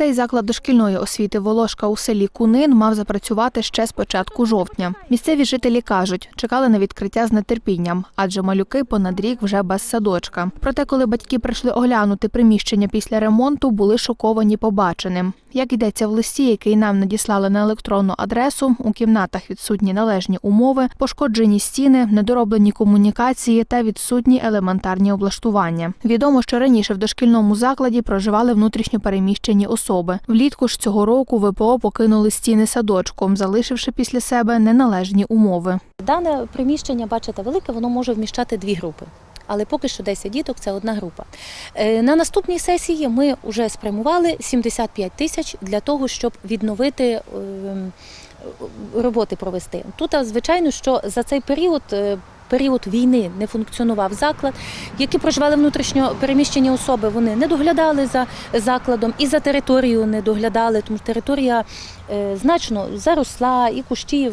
Цей заклад дошкільної освіти Волошка у селі Кунин мав запрацювати ще з початку жовтня. Місцеві жителі кажуть, чекали на відкриття з нетерпінням, адже малюки понад рік вже без садочка. Проте, коли батьки прийшли оглянути приміщення після ремонту, були шоковані побаченим. Як йдеться в листі, який нам надіслали на електронну адресу, у кімнатах відсутні належні умови, пошкоджені стіни, недороблені комунікації та відсутні елементарні облаштування. Відомо, що раніше в дошкільному закладі проживали внутрішньо переміщені особи. Влітку ж цього року ВПО покинули стіни садочку, залишивши після себе неналежні умови. Дане приміщення, бачите, велике, воно може вміщати дві групи. Але поки що 10 діток це одна група. Е, На наступній сесії ми вже спрямували 75 тисяч для того, щоб відновити ем, роботи провести. Тут, звичайно, що за цей період. Період війни не функціонував заклад. Які проживали внутрішньо переміщені особи, вони не доглядали за закладом і за територію не доглядали, тому територія е, значно заросла, і кущі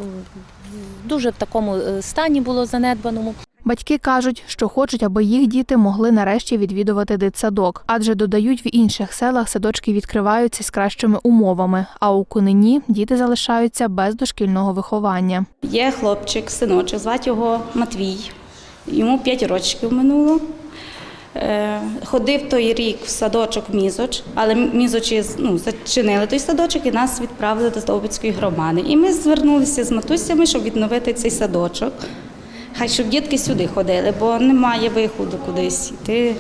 дуже в такому е, стані було занедбаному. Батьки кажуть, що хочуть, аби їх діти могли нарешті відвідувати дитсадок, адже додають в інших селах садочки відкриваються з кращими умовами. А у Кунині діти залишаються без дошкільного виховання. Є хлопчик, синочок, звати його Матвій. Йому 5 років минуло. Е, Ходив той рік в садочок Мізоч, але Мізочі ну, зачинили той садочок і нас відправили до Здобицької громади. І ми звернулися з матусями, щоб відновити цей садочок. Хай щоб дітки сюди ходили, бо немає виходу кудись йти.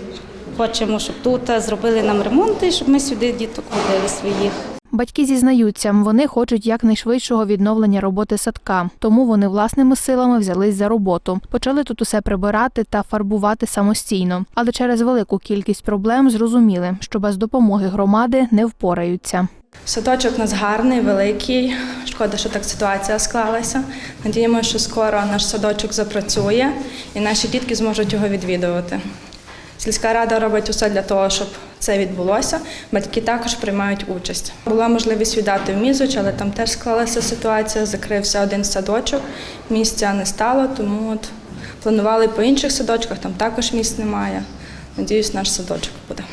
Хочемо, щоб тут зробили нам ремонти, щоб ми сюди діток ходили своїх. Батьки зізнаються, вони хочуть якнайшвидшого відновлення роботи садка, тому вони власними силами взялись за роботу. Почали тут усе прибирати та фарбувати самостійно. Але через велику кількість проблем зрозуміли, що без допомоги громади не впораються. Садочок у нас гарний, великий. Шкода, що так ситуація склалася. Надіємося, що скоро наш садочок запрацює і наші дітки зможуть його відвідувати. Сільська рада робить усе для того, щоб це відбулося. Батьки також приймають участь. Була можливість віддати в Мізоч, але там теж склалася ситуація. Закрився один садочок, місця не стало, тому от планували по інших садочках, там також місць немає. Надіюсь, наш садочок буде.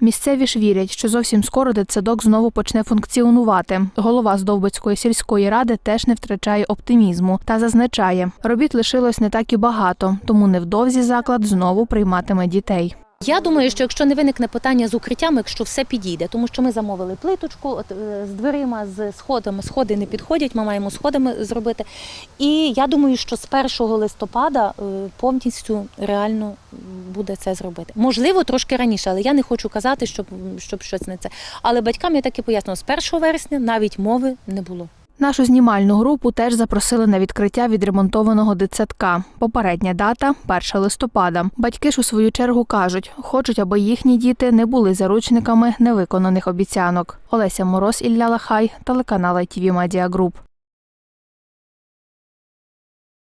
Місцеві ж вірять, що зовсім скоро дитсадок знову почне функціонувати. Голова Здовбицької сільської ради теж не втрачає оптимізму та зазначає, робіт лишилось не так і багато, тому невдовзі заклад знову прийматиме дітей. Я думаю, що якщо не виникне питання з укриттям, якщо все підійде, тому що ми замовили плиточку от, е, з дверима, з сходами, сходи не підходять, ми маємо сходами зробити. І я думаю, що з 1 листопада е, повністю реально буде це зробити. Можливо, трошки раніше, але я не хочу казати, щоб, щоб щось не це. Але батькам я так і пояснила, з 1 вересня навіть мови не було. Нашу знімальну групу теж запросили на відкриття відремонтованого дитсадка. Попередня дата 1 листопада. Батьки ж у свою чергу кажуть, хочуть, аби їхні діти не були заручниками невиконаних обіцянок. Олеся Мороз, Ілля Лахай, телеканал ITV Media Group.